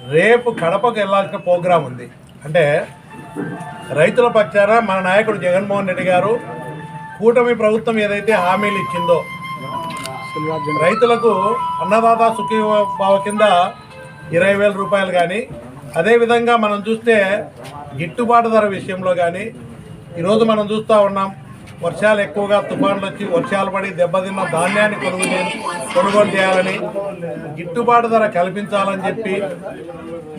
రేపు కడపకు వెళ్ళాల్సిన ప్రోగ్రాం ఉంది. అంటే రైతుల పక్షాన మన నాయకుడు జగన్మోహన్ రెడ్డి గారు కూటమి ప్రభుత్వం ఏదైతే హామీలు ఇచ్చిందో రైతులకు అన్నదాత సుఖీభావ కింద ఇరవై వేల రూపాయలు కానీ అదేవిధంగా మనం చూస్తే గిట్టుబాటు ధర విషయంలో కానీ ఈరోజు మనం చూస్తూ ఉన్నాం వర్షాలు ఎక్కువగా తుఫాన్లు వచ్చి వర్షాలు పడి దెబ్బతిన్న ధాన్యాన్ని కొనుగోలు కొనుగోలు చేయాలని గిట్టుబాటు ధర కల్పించాలని చెప్పి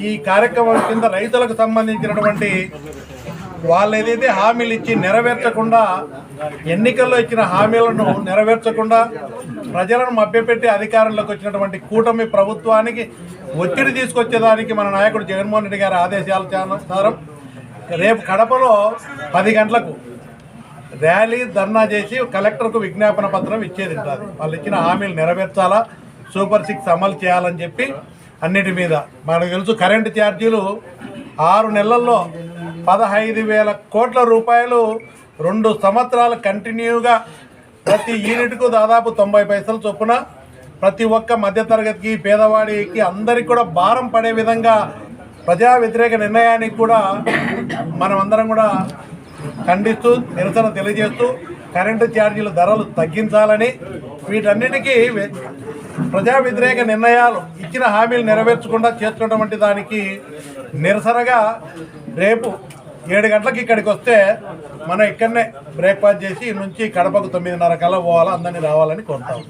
ఈ కార్యక్రమం కింద రైతులకు సంబంధించినటువంటి వాళ్ళు ఏదైతే హామీలు ఇచ్చి నెరవేర్చకుండా ఎన్నికల్లో ఇచ్చిన హామీలను నెరవేర్చకుండా ప్రజలను మభ్యపెట్టి అధికారంలోకి వచ్చినటువంటి కూటమి ప్రభుత్వానికి ఒత్తిడి తీసుకొచ్చేదానికి మన నాయకుడు జగన్మోహన్ రెడ్డి గారి ఆదేశాల సారం రేపు కడపలో పది గంటలకు ర్యాలీ ధర్నా చేసి కలెక్టర్కు విజ్ఞాపన పత్రం ఇచ్చేది ఉంటుంది వాళ్ళు ఇచ్చిన హామీలు నెరవేర్చాలా? సూపర్ సిక్స్ అమలు చేయాలని చెప్పి అన్నిటి మీద. మనకు తెలుసు కరెంటు ఛార్జీలు ఆరు నెలల్లో పదహైదు వేల కోట్ల రూపాయలు రెండు సంవత్సరాలు కంటిన్యూగా ప్రతి యూనిట్కు దాదాపు తొంభై పైసలు చొప్పున ప్రతి ఒక్క మధ్యతరగతికి పేదవాడికి అందరికి కూడా భారం పడే విధంగా ప్రజా వ్యతిరేక నిర్ణయానికి కూడా మనమందరం కూడా ఖండిస్తూ నిరసన తెలియజేస్తూ కరెంటు ఛార్జీల ధరలు తగ్గించాలని వీటన్నిటికీ ప్రజా వ్యతిరేక నిర్ణయాలు ఇచ్చిన హామీలు నెరవేర్చకుండా చేస్తున్నటువంటి దానికి నిరసనగా రేపు ఏడు గంటలకు ఇక్కడికి వస్తే మనం ఇక్కడనే బ్రేక్ఫాస్ట్ చేసి నుంచి కడపకు తొమ్మిదిన్నర కల్లా పోవాలా అందరినీ రావాలని కోరుతాం